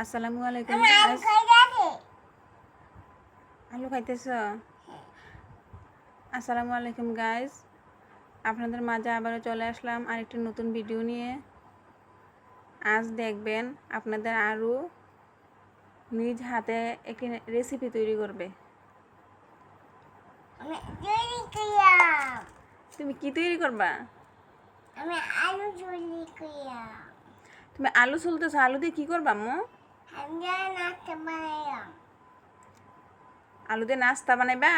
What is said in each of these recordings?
আসসালামু আলাইকুম আলু খাইতেছ? আসসালামু আলাইকুম গাইস। আপনাদের মাঝে আবারও চলে আসলাম আর একটি নতুন ভিডিও নিয়ে। আজ দেখবেন আপনাদের আরও নিজ হাতে একটি রেসিপি তৈরি করবে। তুমি কি তৈরি করবা? আমি আলু তৈরি তুমি আলু চলতেছো আলু দিয়ে কি করবা মো? আলু দিয়ে নাস্তা বানাইবা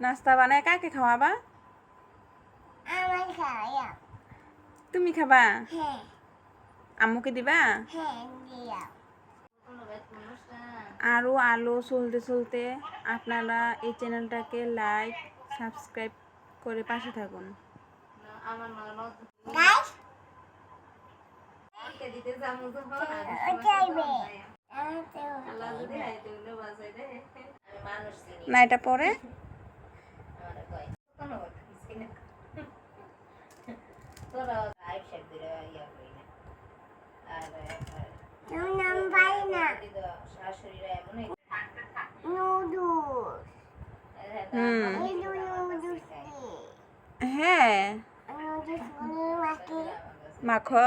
নাস্তা বানাই কাকে খাওয়াবা তুমি খাবা আম্মুকে দিবা আরও আলো চলতে চলতে আপনারা এই চ্যানেলটাকে লাইক সাবস্ক্রাইব করে পাশে থাকুন গাইস ওটাইবে আমি তো না এটা পরে? নুডলস। হ্যাঁ নুডলস মাখো।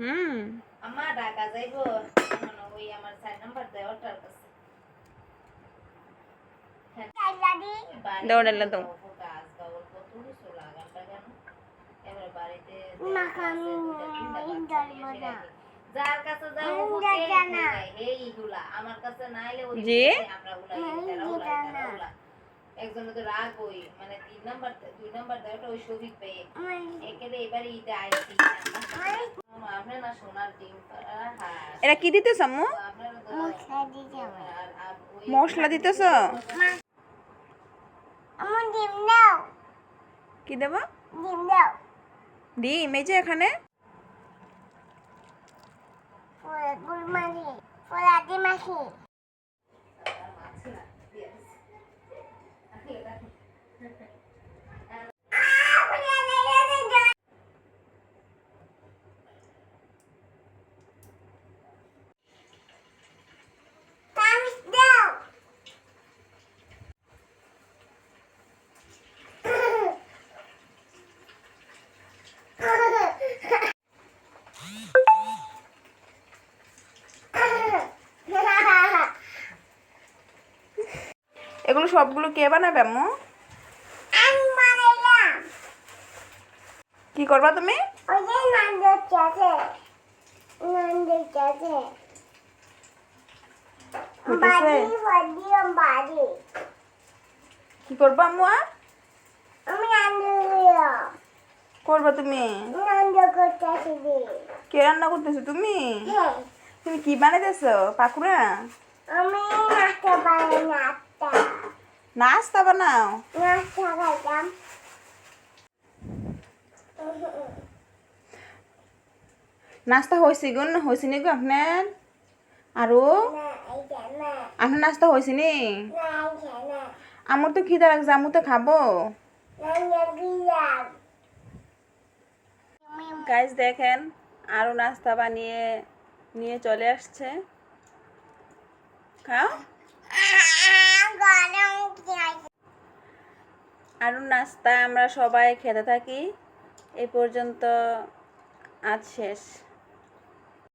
হুম। ঢাকা যাইবো? ওই আমার চার নাম্বার দেয় ওটার কাছে। দৌড়ালে ইন্টার মজা। যার কাছে যাও। এইগুলা। আমার কাছে না এলে আমরা একজনে তো রাগ ওই মানে তিন নাম্বার দুই নাম্বার দেওয়াটা ওই শফিক পেয়ে একেবারে এবারে ঈদে আইসি আমরা না সোনার ডিম এটা কি দিতেছ আম্মু? আপনারা মশলা দিতে দিতেছ? আমার ডিম দাও। কি দেব? ডিম দাও। ডিম এই যে এখানে। ফুল ফুল মাখি ফুলাদি মাখি। দাও এগুলো সবগুলো কে বানাবে আম্মু? কি করবা তুমি? কি করবা আম্মু আমি করবা তুমি? কে রান্না করতেছো তুমি? তুমি কি বানাইতেছো পাকুড়া আমি নাস্তা বানাও। নাস্তা হয়েছে গুন হয়েছে নি গো আপনার? আরও? আপনার নাস্তা হয়েছে নি? আমার তো খিদা লাগছে আমি তো খাব। গাইজ দেখেন আরও নাস্তা বানিয়ে নিয়ে চলে আসছে। খাও। আরও নাস্তা আমরা সবাই খেতে থাকি। এই পর্যন্ত আজ শেষ।